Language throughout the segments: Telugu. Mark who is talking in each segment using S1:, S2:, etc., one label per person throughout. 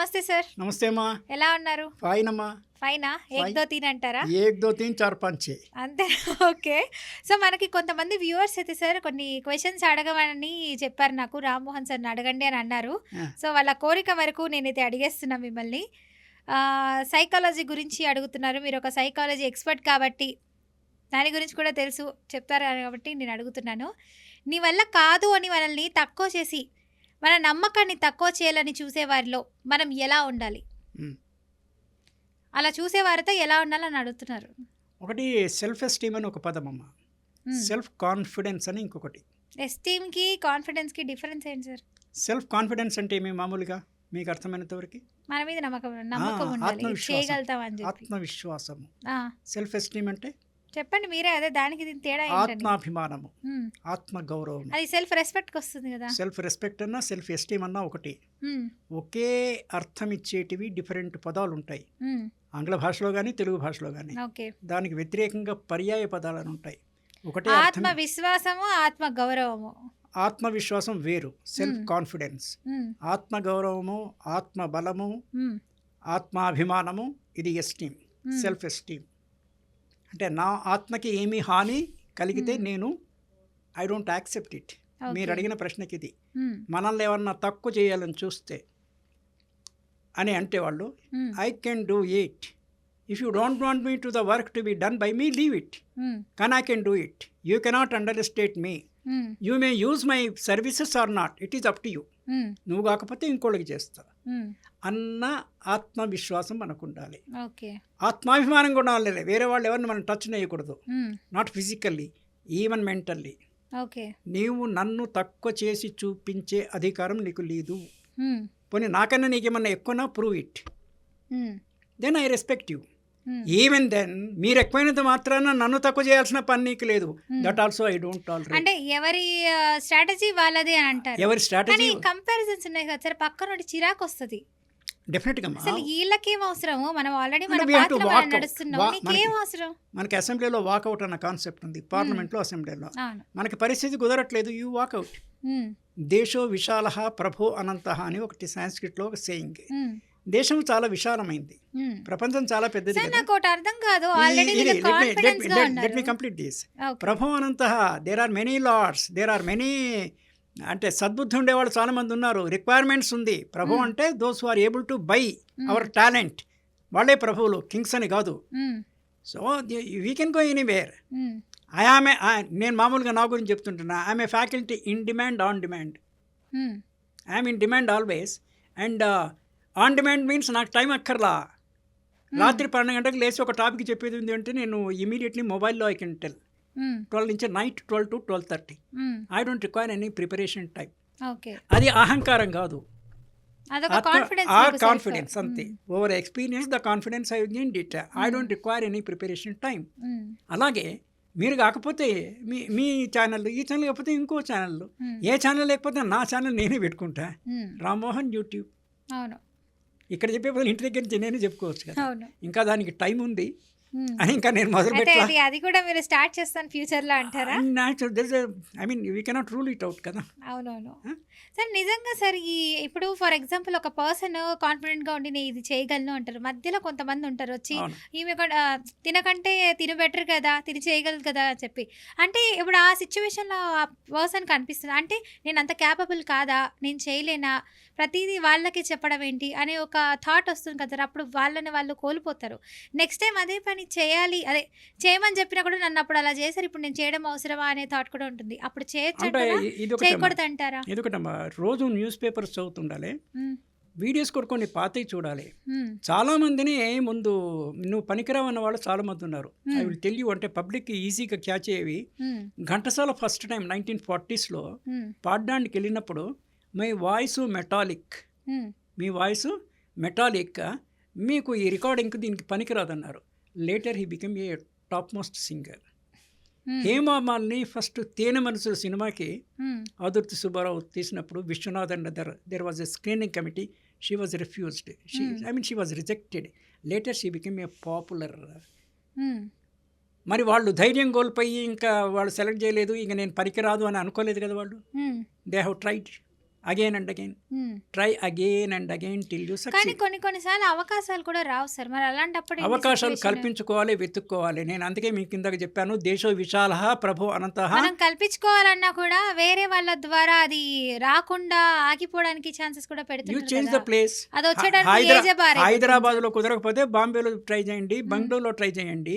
S1: నమస్తే సార్.
S2: నమస్తే అమ్మా.
S1: ఎలా ఉన్నారు?
S2: ఫైన్ అమ్మా.
S1: ఫైనా ఏక్. దో తీన్ అంటారా
S2: ఏక్ దో తీన్ చార్ పాంచ్
S1: అంతే. ఓకే. సో మనకి కొంతమంది వ్యూవర్స్ అయితే సార్ కొన్ని క్వశ్చన్స్ అడగమని చెప్పారు నాకు. రామ్మోహన్ సార్ని అడగండి అని అన్నారు. సో వాళ్ళ కోరిక వరకు నేనైతే అడిగేస్తున్నా మిమ్మల్ని. సైకాలజీ గురించి అడుగుతున్నారు. మీరు ఒక సైకాలజీ ఎక్స్పర్ట్ కాబట్టి దాని గురించి కూడా తెలుసు. చెప్తారు కాబట్టి నేను అడుగుతున్నాను. నీ వల్ల కాదు అని మనల్ని తక్కువ చేసి మన నమ్మకాన్ని తక్కువ చేయాలని చూసేవారిలో మనం ఎలా ఉండాలి. అలా చూసేవారితో ఎలా ఉండాలని అడుగుతున్నారు?
S2: ఒకటి సెల్ఫ్ ఎస్టీమ్ అని ఒక పదం అమ్మ. సెల్ఫ్ కాన్ఫిడెన్స్ అని ఇంకొకటి.
S1: ఎస్టీమ్కి కాన్ఫిడెన్స్కి డిఫరెన్స్ ఏంటి సార్?
S2: సెల్ఫ్ కాన్ఫిడెన్స్ అంటే ఏమి మామూలుగా? మీకు అర్థమైనంత వరకు
S1: మన మీద నమ్మకం నమ్మకం
S2: ఆత్మవిశ్వాసం. ఆత్మవిశ్వాసము. సెల్ఫ్ ఎస్టీమ్ అంటే?
S1: చెప్పండి మీరే అదే దానికి దీనికి తేడా
S2: ఆత్మాభిమానము. ఆత్మ గౌరవం
S1: అది సెల్ఫ్ రెస్పెక్ట్కి వస్తుంది కదా.
S2: సెల్ఫ్ రెస్పెక్ట్ అన్నా సెల్ఫ్ ఎస్టీమ్ అన్నా ఒకటి. ఒకే అర్థం ఇచ్చేటివి డిఫరెంట్ పదాలు ఉంటాయి ఆంగ్ల భాషలో కానీ తెలుగు భాషలో కానీ దానికి వ్యతిరేకంగా పర్యాయ పదాలు ఉంటాయి. ఒకటే
S1: ఆత్మ విశ్వాసము ఆత్మ గౌరవము
S2: ఆత్మవిశ్వాసం వేరు. సెల్ఫ్. కాన్ఫిడెన్స్. ఆత్మ గౌరవము ఆత్మ బలము ఆత్మాభిమానము ఇది ఎస్టీమ్. Self esteem. అంటే నా ఆత్మకి ఏమి హాని కలిగితే
S1: మ్మ్.
S2: నేను ఐ డోంట్ యాక్సెప్ట్ ఇట్. మీరు అడిగిన ప్రశ్నకి ఇది.
S1: ఉమ్,
S2: మనల్ని ఏమన్నా తక్కువ చేయాలని చూస్తే అని అంటే వాళ్ళు I can do it if you don't want me to the work to be done by me leave it కానీ I can do it you cannot understate me you may use my services or not it is up to you నువ్వు కాకపోతే ఇంకోళ్ళకి చేస్తా. అన్న ఆత్మవిశ్వాసం మనకు ఉండాలి ఆత్మాభిమానం కూడా ఉండాలి వేరే వాళ్ళు ఎవరిని మనం టచ్ చేయకూడదు. Not physically even mentally
S1: okay.
S2: నీవు నన్ను తక్కువ చేసి చూపించే అధికారం నీకు లేదు. పోనీ నాకన్నా నీకేమన్నా ఎక్కువనా? Prove it then I respect you even then మీరు ఎక్కువైనంత మాత్రాన నన్ను తక్కువ చేయాల్సిన పని నీకు లేదు.
S1: Hmm.
S2: That also I don't tolerate
S1: అంటే ఎవరి స్ట్రాటజీ వాళ్ళది అని అంటారు.
S2: ఎవరి స్ట్రాటజీ
S1: కంపారిజన్స్ ఉన్నాయి కదా సార్ పక్కన చిరాకు వస్తుంది.
S2: డెఫినెట్గా
S1: అసలు వీళ్ళకేం అవసరము? మనం ఆల్రెడీ మన. నడుస్తున్నాం అవసరం?
S2: మనకి అసెంబ్లీలో వాకౌట్ అన్న కాన్సెప్ట్ ఉంది. పార్లమెంట్లో అసెంబ్లీలో
S1: అవును.
S2: మనకి పరిస్థితి కుదరట్లేదు యూ వాకౌట్
S1: ఉమ్,
S2: దేశో విశాల ప్రభో అనంత అని ఒకటి సాంస్క్రిట్లో ఒక సేయింగ్ దేశం చాలా విశాలమైంది. ప్రపంచం చాలా పెద్దది
S1: నాకు ఒకటి అర్థం కాదు.
S2: Let me complete this
S1: Okay.
S2: ప్రభో అనంత there are many lords there are many అంటే సద్బుద్ధి ఉండేవాళ్ళు చాలా మంది ఉన్నారు. రిక్వైర్మెంట్స్ ఉంది. ప్రభు. అంటే those are able to buy. Our talent వాళ్ళే ప్రభువులు కింగ్స్ అని కాదు. So we can go anywhere I ఆమె నేను మామూలుగా నా గురించి చెప్తుంటున్నా. I'm a faculty in demand on demand I'm in demand always and on demand means నాకు టైం అక్కర్లా. రాత్రి పన్నెండు గంటలకు లేచి ఒక టాపిక్ చెప్పేది ఉంది అంటే నేను ఇమీడియట్లీ మొబైల్లో ఐ కెన్ టెల్ ట్వెల్వ్ నుంచి night twelve to twelve thirty I don't require any preparation time
S1: okay
S2: అది అహంకారం కాదు. ఆ కాన్ఫిడెన్స్ అంతే. Over experience the confidence I gain it I don't require any preparation time అలాగే మీరు కాకపోతే మీ మీ ఛానల్ ఈ ఛానల్ కాకపోతే ఇంకో ఛానల్ ఏ ఛానల్ లేకపోతే నా ఛానల్ నేనే పెట్టుకుంటా. రామ్మోహన్ యూట్యూబ్
S1: అవును.
S2: ఇక్కడ చెప్పే ఇంటి దగ్గర నుంచి నేనే చెప్పుకోవచ్చు కదా ఇంకా దానికి టైం ఉంది. అని ఇంకా నేను మొదలు
S1: అది కూడా మీరు స్టార్ట్ చేస్తాను ఫ్యూచర్లో అంటారా
S2: I mean we cannot rule it out కదా.
S1: అవునవును? సార్ నిజంగా సార్ ఈ ఇప్పుడు ఫర్ ఎగ్జాంపుల్ ఒక పర్సన్ కాన్ఫిడెంట్గా ఉండి నేను ఇది చేయగలను అంటారు. మధ్యలో కొంతమంది ఉంటారు వచ్చి ఈమె తినకంటే తిన బెటర్ కదా తిని చేయగలదు కదా అని చెప్పి. అంటే ఇప్పుడు ఆ సిచ్యువేషన్లో ఆ పర్సన్ కనిపిస్తుంది. అంటే నేను అంత క్యాపబుల్ కాదా నేను చేయలేనా ప్రతిదీ వాళ్ళకి చెప్పడం ఏంటి అనే ఒక థాట్ వస్తుంది కదా అప్పుడు వాళ్ళని వాళ్ళు కోల్పోతారు. నెక్స్ట్ టైం అదే పని చేయాలి అదే చేయమని చెప్పినా కూడా నన్ను అప్పుడు అలా చేశారు. ఇప్పుడు నేను చేయడం అవసరమా అనే థాట్ కూడా ఉంటుంది. అప్పుడు చేయొచ్చు చేయకూడదు అంటారా?
S2: ఒకటమ్మా. రోజు న్యూస్ పేపర్స్ చదువుతుండాలి. వీడియోస్ కూడా కొన్ని పాతవి చూడాలి. చాలా మందిని ముందు నువ్వు పనికిరావు అన్న వాళ్ళు చాలా మంది ఉన్నారు ఐ. విల్ టెల్ యూ అంటే పబ్లిక్ ఈజీగా క్యాచ్ అయ్యేవి. ఘంటసాల ఫస్ట్ టైం నైన్టీన్ ఫార్టీస్లో పాడడానికి వెళ్ళినప్పుడు మీ వాయిస్ మెటాలిక్ మీ వాయిస్ మెటాలిక్ మీకు ఈ రికార్డింగ్కి దీనికి పనికిరాదన్నారు. Later he become a top most singer Hemamalini first Tene Manasu సినిమాకి
S1: ఉమ్,
S2: ఆదుర్తి సుబ్బారావు తీసినప్పుడు Viswanath and there there was a screening committee she was refused she
S1: Hmm.
S2: I mean she was rejected later she become a popular మరి వాళ్ళు ధైర్యం కోల్పోయి ఇంకా వాళ్ళు సెలెక్ట్ చేయలేదు ఇంకా నేను పనికిరాదు అని అనుకోలేదు కదా వాళ్ళు? They have tried again and again. Try again and again till you
S1: కానీ కొన్ని కొన్నిసార్లు అవకాశాలు కూడా రావు సార్. మరి అలాంటప్పుడు
S2: అవకాశాలు? కల్పించుకోవాలి వెతుక్కోవాలి. నేను అందుకే మీకు కిందకి చెప్పాను దేశో విశాల ప్రభు అనంత.
S1: మనం కల్పించుకోవాలన్నా కూడా వేరే వాళ్ళ ద్వారా అది రాకుండా ఆగిపోవడానికి ఛాన్సెస్ కూడా
S2: యూ
S1: పెడుతున్నారు
S2: చేంజ్ ద. ప్లేస్
S1: అది వచ్చేటప్పుడు
S2: హైదరాబాద్లో కుదరకపోతే బాంబేలో ట్రై చేయండి బంగళూరులో ట్రై చేయండి.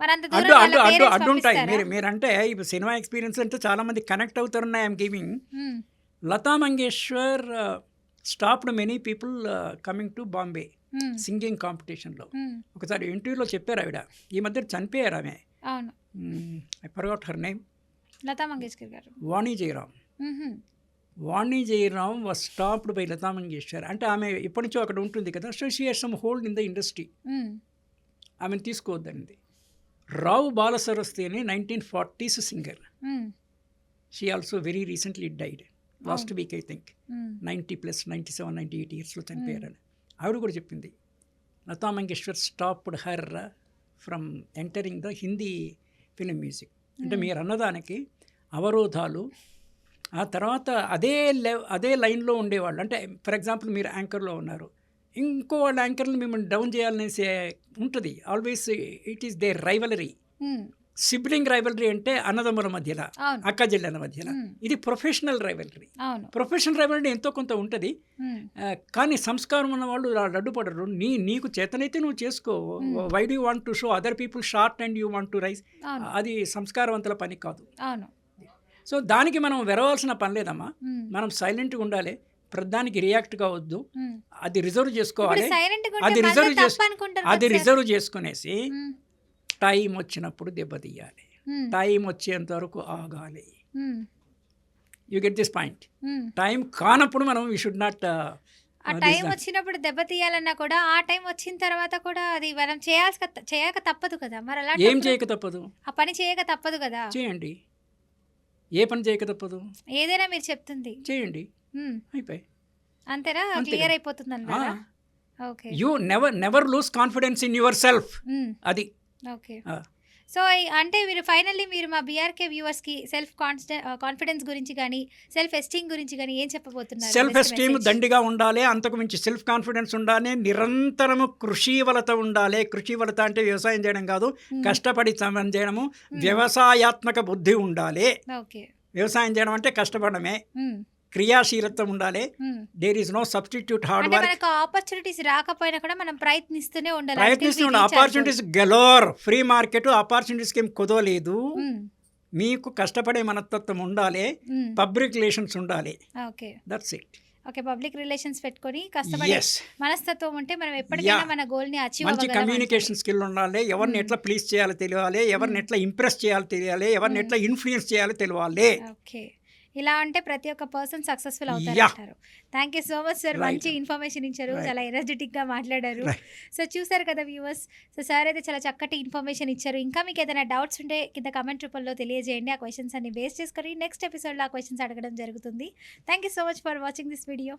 S1: మరి అంత
S2: అడ్డు అడ్డు అడ్డు ఉంటాయి? మీరు మీరంటే ఇప్పుడు సినిమా ఎక్స్పీరియన్స్ అంటే చాలా మంది connect అవుతారన్న I'm giving Lata Mangeshwar stopped many people coming to Bombay singing కాంపిటీషన్లో ఒకసారి ఇంటర్వ్యూలో చెప్పారు ఆవిడ. ఈ మధ్య చనిపోయారు ఆమె. I forgot her name
S1: Lata Mangeshkar garu.
S2: Vani Jayaram. Vani Jayaram was stopped by Lata Mangeshwar. అంటే ఆమె ఎప్పటి నుంచో అక్కడ ఉంటుంది కదా. So she some hold in the industry ఆమెను తీసుకోవద్దండి రావు బాలసరస్తి అని nineteen forties singer she also very recently died last week I think ninety plus ninety seven ninety eight ఇయర్స్లో చనిపోయారని ఆవిడ కూడా చెప్పింది Lata Mangeshwar stopped her from entering the Hindi film music అంటే మీరు అన్నదానికి అవరోధాలు ఆ తర్వాత అదే లెవ్ అదే లైన్లో ఉండేవాళ్ళు. అంటే ఫర్ ఎగ్జాంపుల్ మీరు యాంకర్లో ఉన్నారు. ఇంకో వాళ్ళ యాంకర్లు మిమ్మల్ని డౌన్ చేయాలనేసి ఉంటుంది. Always it is the rivalry sibling rivalry అంటే అన్నదమ్ముల మధ్యలో
S1: అవును.
S2: అక్క చెల్లెల మధ్యలో
S1: ఉమ్,
S2: ఇది ప్రొఫెషనల్ రైవలరీ. ప్రొఫెషనల్ రైవలరీ ఎంతో కొంత ఉంటుంది. కానీ సంస్కారం ఉన్న వాళ్ళు అడ్డుపడరు నీ నీకు చేతనైతే నువ్వు చేసుకో. Why do want to show other people short and you want to rise అది సంస్కారవంతుల పని కాదు. సో దానికి మనం వెరవాల్సిన పని లేదమ్మా. మనం సైలెంట్గా ఉండాలి. ప్రధానికి రియాక్ట్ కావద్దు. అది రిజర్వ్ చేసుకోవాలి. అది రిజర్వ్ అది. రిజర్వ్ చేసుకునేసి టైం వచ్చినప్పుడు దెబ్బతీయాలి. టైం వచ్చేంత వరకు ఆగాలి. You get this point. Time కానప్పుడు మనం వీ షుడ్ నాట్
S1: ఆ టైం వచ్చినప్పుడు దెబ్బ తీయాలన్నా కూడా ఆ టైం వచ్చిన తర్వాత కూడా అది మనం చేయాల్సి చేయక తప్పదు కదా. మరి అలా
S2: ఏం చేయక తప్పదు?
S1: ఆ పని చేయక తప్పదు కదా.
S2: చేయండి. ఏ పని చేయక తప్పదు?
S1: ఏదైనా మీరు చెప్తుంది.
S2: చేయండి. అయిపోయి
S1: అంతేనా?
S2: అంతే
S1: క్లియర్. అయిపోతుంది అన్నారా okay.
S2: You never never lose confidence in yourself అది.
S1: ఓకే. సో అంటే మీరు ఫైనల్లీ మీరు మా బీఆర్కే వ్యూవర్స్కి సెల్ఫ్ కాన్స్టె కాన్ఫిడెన్స్ గురించి కానీ సెల్ఫ్ ఎస్టీమ్ గురించి కానీ ఏం చెప్పబోతున్నారు?
S2: Self esteem. దండిగా ఉండాలి అంతకు మించి సెల్ఫ్ కాన్ఫిడెన్స్ ఉండాలి నిరంతరము కృషివలత ఉండాలి. కృషివలత అంటే వ్యవసాయం చేయడం కాదు కష్టపడి చేయడము వ్యవసాయాత్మక బుద్ధి ఉండాలి.
S1: ఓకే.
S2: వ్యవసాయం చేయడం అంటే కష్టపడమే. క్రియాశీలత్వం ఉండాలి. There is no substitute hard work
S1: opportunities రాకపోయినా కూడా మనం ప్రయత్నిస్తూనే ఉండాలి.
S2: ప్రయత్నిస్తున్న ఆపర్చునిటీస్ గెలోర్ ఫ్రీ మార్కెట్ ఆపర్చునిటీస్కి ఏం కుదవలేదు. మీకు కష్టపడే మనస్తత్వం ఉండాలి. పబ్లిక్ రిలేషన్స్ ఉండాలి.
S1: Okay
S2: that's it
S1: okay public relations పెట్టుకొని కష్టపడి మనస్తత్వం ఉంటే మనం ఎప్పటికైనా. మన గోల్ని అచీవ్
S2: మంచి కమ్యూనికేషన్ స్కిల్ ఉండాలి. ఎవరిని ఎట్లా ప్లీజ్ చేయాలో తెలియాలి. ఎవరిని ఎట్లా ఇంప్రెస్ చేయాలో తెలియాలి. ఎవరిని ఎట్లా ఇన్ఫ్లుయెన్స్ చేయాలో తెలియాలి.
S1: ఓకే ఇలా అంటే ప్రతి ఒక్క పర్సన్ సక్సెస్ఫుల్ అవుతారు. అంటారు thank you so much sir. మంచి ఇన్ఫర్మేషన్ ఇచ్చారు. చాలా ఎనర్జెటిక్గా మాట్లాడారు. సో చూసారు కదా వ్యూవర్స్ సో సార్ అయితే చాలా చక్కటి ఇన్ఫర్మేషన్ ఇచ్చారు ఇంకా మీకు ఏదైనా డౌట్స్ ఉంటే కింద కమెంట్ రూపంలో తెలియజేయండి ఆ క్వశ్చన్స్ అన్ని బేస్ చేసుకొని నెక్స్ట్ ఎపిసోడ్లో ఆ క్వశ్చన్స్ అడగడం జరుగుతుంది thank you so much for watching this video